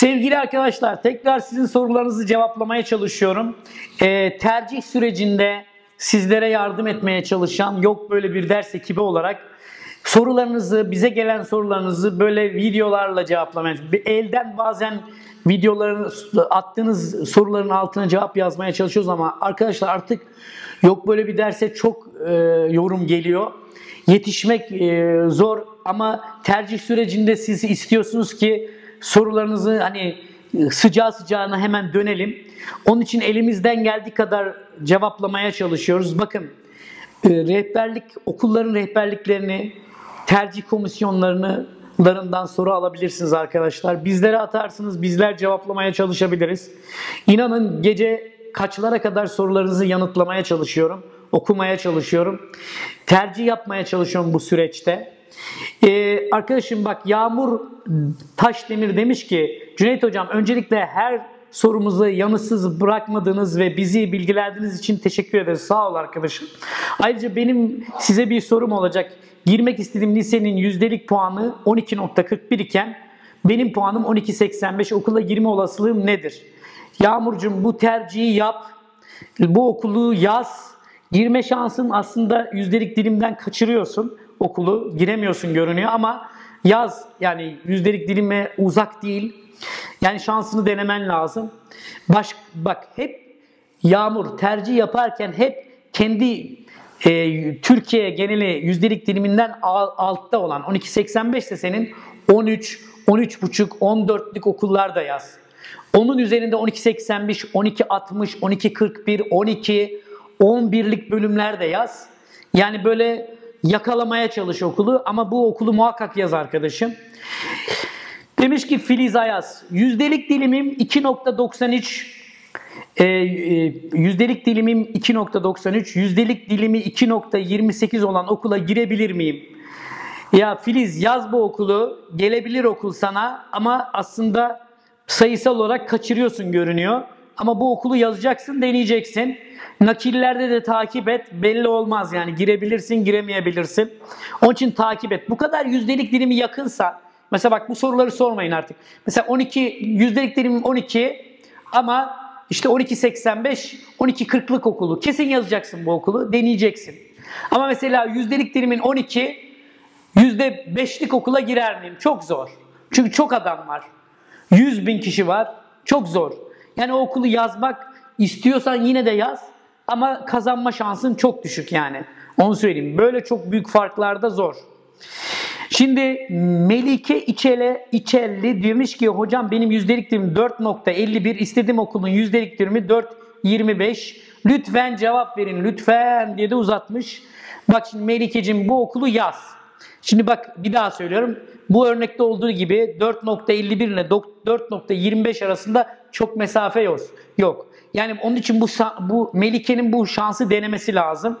Sevgili arkadaşlar tekrar sizin sorularınızı cevaplamaya çalışıyorum. Ee, tercih sürecinde sizlere yardım etmeye çalışan yok böyle bir ders ekibi olarak sorularınızı, bize gelen sorularınızı böyle videolarla cevaplamaya Elden bazen videoların attığınız soruların altına cevap yazmaya çalışıyoruz ama arkadaşlar artık yok böyle bir derse çok e, yorum geliyor. Yetişmek e, zor ama tercih sürecinde siz istiyorsunuz ki sorularınızı hani sıcağı sıcağına hemen dönelim. Onun için elimizden geldiği kadar cevaplamaya çalışıyoruz. Bakın e, rehberlik okulların rehberliklerini, tercih komisyonlarını larından soru alabilirsiniz arkadaşlar. Bizlere atarsınız, bizler cevaplamaya çalışabiliriz. İnanın gece kaçlara kadar sorularınızı yanıtlamaya çalışıyorum, okumaya çalışıyorum. Tercih yapmaya çalışıyorum bu süreçte. Ee, arkadaşım bak Yağmur Taşdemir demiş ki Cüneyt Hocam öncelikle her sorumuzu yanıtsız bırakmadığınız ve bizi bilgilendirdiğiniz için teşekkür ederiz. Sağ ol arkadaşım. Ayrıca benim size bir sorum olacak. Girmek istediğim lisenin yüzdelik puanı 12.41 iken benim puanım 12.85. Okula girme olasılığım nedir? Yağmurcuğum bu tercihi yap. Bu okulu yaz. Girme şansın aslında yüzdelik dilimden kaçırıyorsun okulu. Giremiyorsun görünüyor ama yaz yani yüzdelik dilime uzak değil. Yani şansını denemen lazım. Baş, bak hep Yağmur tercih yaparken hep kendi e, Türkiye geneli yüzdelik diliminden altta olan 12.85 ise senin 13, 13.5, 14'lük okullarda yaz. Onun üzerinde 12.85, 12.60, 12.41, 12, 11'lik bölümler de yaz. Yani böyle yakalamaya çalış okulu ama bu okulu muhakkak yaz arkadaşım. Demiş ki Filiz Ayaz, yüzdelik dilimim 2.93, e, e, yüzdelik dilimim 2.93, yüzdelik dilimi 2.28 olan okula girebilir miyim? Ya Filiz yaz bu okulu, gelebilir okul sana ama aslında sayısal olarak kaçırıyorsun görünüyor. Ama bu okulu yazacaksın, deneyeceksin. Nakillerde de takip et. Belli olmaz yani girebilirsin, giremeyebilirsin. Onun için takip et. Bu kadar yüzdelik dilimi yakınsa, mesela bak bu soruları sormayın artık. Mesela 12, yüzdelik dilimim 12 ama işte 12.85, 12.40'lık okulu. Kesin yazacaksın bu okulu, deneyeceksin. Ama mesela yüzdelik dilimin 12, yüzde beşlik okula girer miyim? Çok zor. Çünkü çok adam var. 100 bin kişi var. Çok zor. Yani o okulu yazmak istiyorsan yine de yaz. Ama kazanma şansın çok düşük yani. Onu söyleyeyim. Böyle çok büyük farklarda zor. Şimdi Melike İçele, İçelli demiş ki hocam benim yüzdelik dilimim 4.51 istediğim okulun yüzdelik dilimi 4.25 lütfen cevap verin lütfen diye de uzatmış. Bak şimdi Melike'cim bu okulu yaz. Şimdi bak bir daha söylüyorum. Bu örnekte olduğu gibi 4.51 ile 4.25 arasında çok mesafe yok. Yok. Yani onun için bu bu Melike'nin bu şansı denemesi lazım.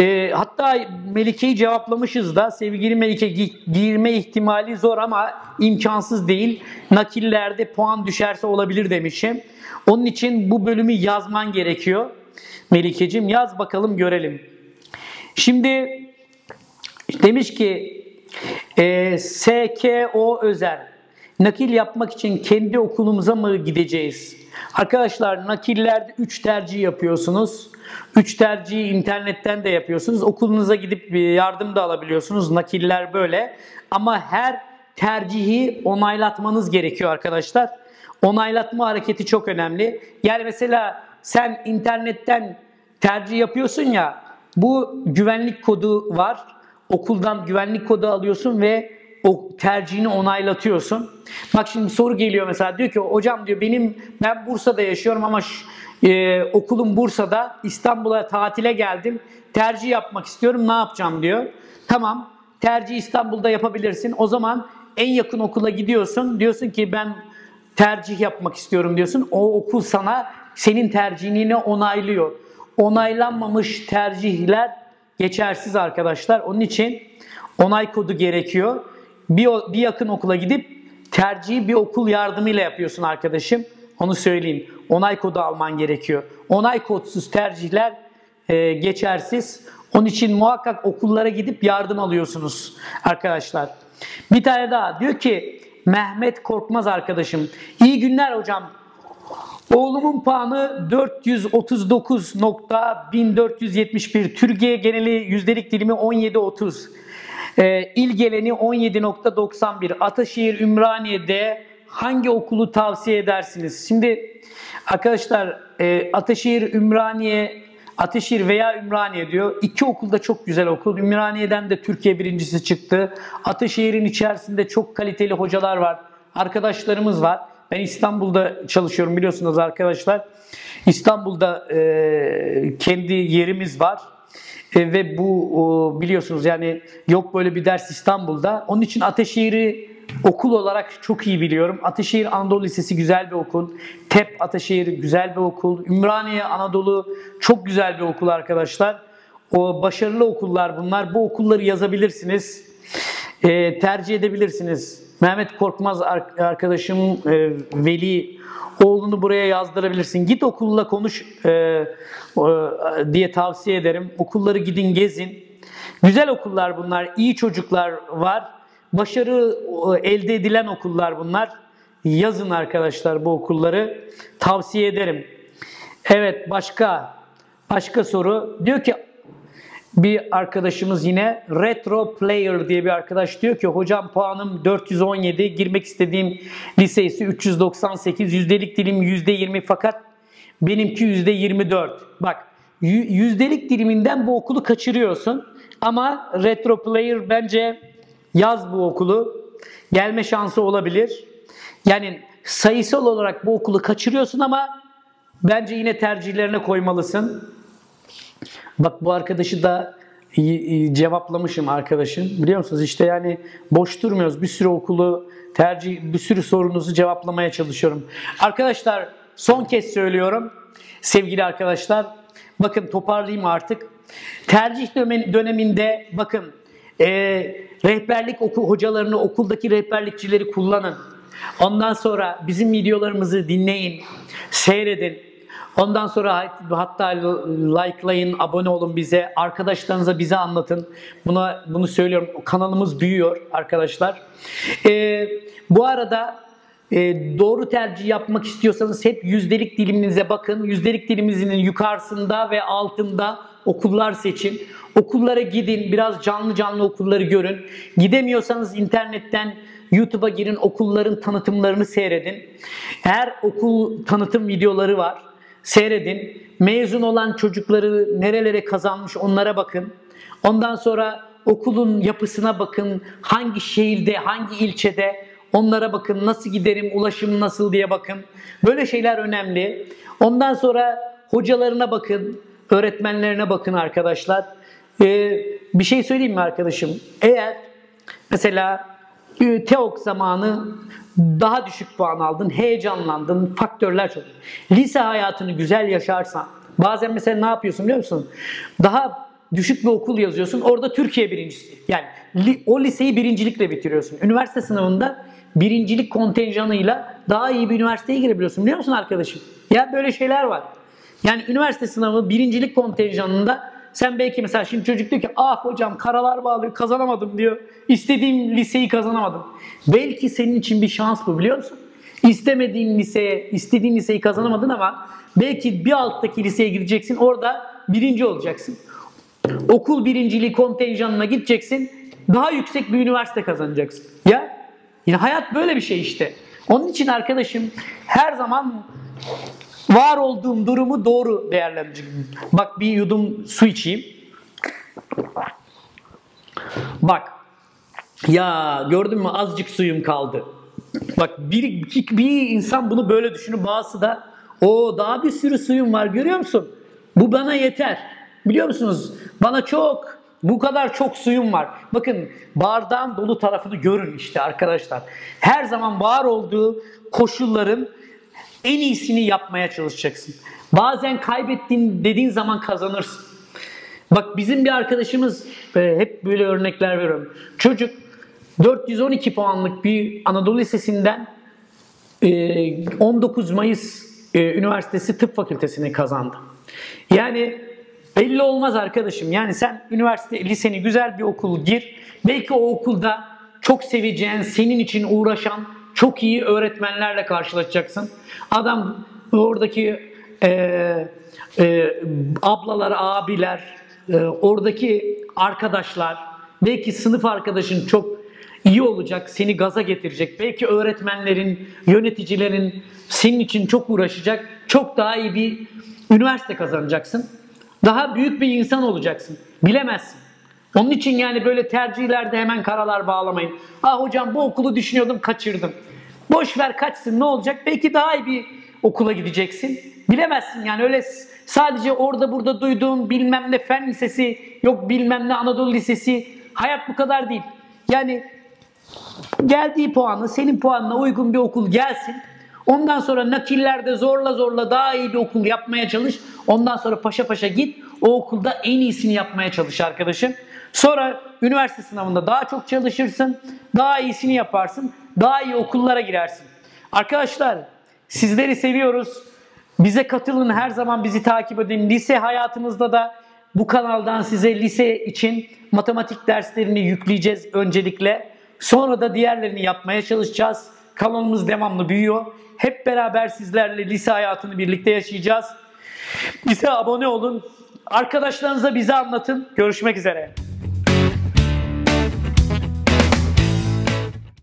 E, hatta Melike'yi cevaplamışız da sevgili Melike girme ihtimali zor ama imkansız değil. Nakillerde puan düşerse olabilir demişim. Onun için bu bölümü yazman gerekiyor. Melike'cim yaz bakalım görelim. Şimdi demiş ki e, SKO Özel nakil yapmak için kendi okulumuza mı gideceğiz? Arkadaşlar nakillerde 3 tercih yapıyorsunuz. 3 tercihi internetten de yapıyorsunuz. Okulunuza gidip yardım da alabiliyorsunuz. Nakiller böyle. Ama her tercihi onaylatmanız gerekiyor arkadaşlar. Onaylatma hareketi çok önemli. Yani mesela sen internetten tercih yapıyorsun ya bu güvenlik kodu var. Okuldan güvenlik kodu alıyorsun ve o tercihini onaylatıyorsun. Bak şimdi soru geliyor mesela diyor ki hocam diyor benim ben Bursa'da yaşıyorum ama e, okulum Bursa'da İstanbul'a tatile geldim. Tercih yapmak istiyorum ne yapacağım diyor. Tamam tercih İstanbul'da yapabilirsin. O zaman en yakın okula gidiyorsun. Diyorsun ki ben tercih yapmak istiyorum diyorsun. O okul sana senin tercihini onaylıyor. Onaylanmamış tercihler geçersiz arkadaşlar. Onun için onay kodu gerekiyor. Bir, bir yakın okula gidip tercihi bir okul yardımıyla yapıyorsun arkadaşım. Onu söyleyeyim. Onay kodu alman gerekiyor. Onay kodsuz tercihler e, geçersiz. Onun için muhakkak okullara gidip yardım alıyorsunuz arkadaşlar. Bir tane daha diyor ki Mehmet Korkmaz arkadaşım. İyi günler hocam. Oğlumun puanı 439.1471. Türkiye geneli yüzdelik dilimi 17.30. Ee, il geleni 17.91. Ataşehir Ümraniye'de hangi okulu tavsiye edersiniz? Şimdi arkadaşlar e, Ataşehir Ümraniye Ateşehir veya Ümraniye diyor. İki okul da çok güzel okul. Ümraniye'den de Türkiye birincisi çıktı. Ataşehir'in içerisinde çok kaliteli hocalar var. Arkadaşlarımız var. Ben İstanbul'da çalışıyorum biliyorsunuz arkadaşlar. İstanbul'da e, kendi yerimiz var. E, ve bu o, biliyorsunuz yani yok böyle bir ders İstanbul'da. Onun için Ateşehir'i okul olarak çok iyi biliyorum. Ateşehir Anadolu Lisesi güzel bir okul. TEP Ateşehir güzel bir okul. Ümraniye Anadolu çok güzel bir okul arkadaşlar. O başarılı okullar bunlar. Bu okulları yazabilirsiniz. E, tercih edebilirsiniz. Mehmet Korkmaz arkadaşım e, Veli oğlunu buraya yazdırabilirsin. Git okulla konuş e, e, diye tavsiye ederim. Okulları gidin gezin. Güzel okullar bunlar. iyi çocuklar var. Başarı elde edilen okullar bunlar. Yazın arkadaşlar bu okulları. Tavsiye ederim. Evet başka başka soru. Diyor ki bir arkadaşımız yine Retro Player diye bir arkadaş diyor ki hocam puanım 417 girmek istediğim liseysi 398 yüzdelik dilim %20 fakat benimki %24. Bak yüzdelik diliminden bu okulu kaçırıyorsun ama Retro Player bence yaz bu okulu gelme şansı olabilir. Yani sayısal olarak bu okulu kaçırıyorsun ama bence yine tercihlerine koymalısın. Bak bu arkadaşı da cevaplamışım arkadaşın. Biliyor musunuz işte yani boş durmuyoruz. Bir sürü okulu tercih, bir sürü sorunuzu cevaplamaya çalışıyorum. Arkadaşlar son kez söylüyorum. Sevgili arkadaşlar bakın toparlayayım artık. Tercih döneminde bakın e, rehberlik okul hocalarını okuldaki rehberlikçileri kullanın. Ondan sonra bizim videolarımızı dinleyin, seyredin. Ondan sonra hatta likelayın, abone olun bize, arkadaşlarınıza bize anlatın. Buna bunu söylüyorum. Kanalımız büyüyor arkadaşlar. Ee, bu arada e, doğru tercih yapmak istiyorsanız hep yüzdelik diliminize bakın. Yüzdelik dilimizin yukarısında ve altında okullar seçin. Okullara gidin, biraz canlı canlı okulları görün. Gidemiyorsanız internetten YouTube'a girin, okulların tanıtımlarını seyredin. Eğer okul tanıtım videoları var seyredin. Mezun olan çocukları nerelere kazanmış onlara bakın. Ondan sonra okulun yapısına bakın. Hangi şehirde, hangi ilçede onlara bakın. Nasıl giderim, ulaşım nasıl diye bakın. Böyle şeyler önemli. Ondan sonra hocalarına bakın. Öğretmenlerine bakın arkadaşlar. Ee, bir şey söyleyeyim mi arkadaşım? Eğer mesela e, TEOK zamanı daha düşük puan aldın, heyecanlandın, faktörler çok. Lise hayatını güzel yaşarsan, bazen mesela ne yapıyorsun biliyor musun? Daha düşük bir okul yazıyorsun, orada Türkiye birincisi. Yani o liseyi birincilikle bitiriyorsun. Üniversite sınavında birincilik kontenjanıyla daha iyi bir üniversiteye girebiliyorsun biliyor musun arkadaşım? Ya böyle şeyler var. Yani üniversite sınavı birincilik kontenjanında sen belki mesela şimdi çocuk diyor ki ah hocam karalar bağlı kazanamadım diyor. İstediğim liseyi kazanamadım. Belki senin için bir şans bu biliyor musun? İstemediğin liseye, istediğin liseyi kazanamadın ama belki bir alttaki liseye gireceksin. Orada birinci olacaksın. Okul birinciliği kontenjanına gideceksin. Daha yüksek bir üniversite kazanacaksın. Ya yine hayat böyle bir şey işte. Onun için arkadaşım her zaman var olduğum durumu doğru değerlendireceğim. Bak bir yudum su içeyim. Bak. Ya gördün mü azıcık suyum kaldı. Bak bir, bir insan bunu böyle düşünür. Bazısı da o daha bir sürü suyum var görüyor musun? Bu bana yeter. Biliyor musunuz? Bana çok bu kadar çok suyum var. Bakın bardağın dolu tarafını görün işte arkadaşlar. Her zaman var olduğu koşulların en iyisini yapmaya çalışacaksın. Bazen kaybettiğin dediğin zaman kazanırsın. Bak bizim bir arkadaşımız e, hep böyle örnekler veriyorum. Çocuk 412 puanlık bir Anadolu Lisesi'nden 19 e, Mayıs e, Üniversitesi Tıp Fakültesini kazandı. Yani belli olmaz arkadaşım. Yani sen üniversite liseni güzel bir okul gir. Belki o okulda çok seveceğin, senin için uğraşan çok iyi öğretmenlerle karşılaşacaksın. Adam oradaki e, e, ablalar, abiler, e, oradaki arkadaşlar, belki sınıf arkadaşın çok iyi olacak, seni gaza getirecek. Belki öğretmenlerin, yöneticilerin senin için çok uğraşacak. Çok daha iyi bir üniversite kazanacaksın. Daha büyük bir insan olacaksın. Bilemezsin. Onun için yani böyle tercihlerde hemen karalar bağlamayın. Ah hocam bu okulu düşünüyordum kaçırdım. Boş ver kaçsın ne olacak? Belki daha iyi bir okula gideceksin. Bilemezsin yani öyle sadece orada burada duyduğun bilmem ne fen lisesi yok bilmem ne Anadolu Lisesi hayat bu kadar değil. Yani geldiği puanı senin puanına uygun bir okul gelsin. Ondan sonra nakillerde zorla zorla daha iyi bir okul yapmaya çalış. Ondan sonra paşa paşa git. O okulda en iyisini yapmaya çalış arkadaşım. Sonra üniversite sınavında daha çok çalışırsın. Daha iyisini yaparsın. Daha iyi okullara girersin. Arkadaşlar sizleri seviyoruz. Bize katılın her zaman bizi takip edin. Lise hayatınızda da bu kanaldan size lise için matematik derslerini yükleyeceğiz öncelikle. Sonra da diğerlerini yapmaya çalışacağız. Kanalımız devamlı büyüyor. Hep beraber sizlerle lise hayatını birlikte yaşayacağız. Bize abone olun. Arkadaşlarınıza bize anlatın. Görüşmek üzere.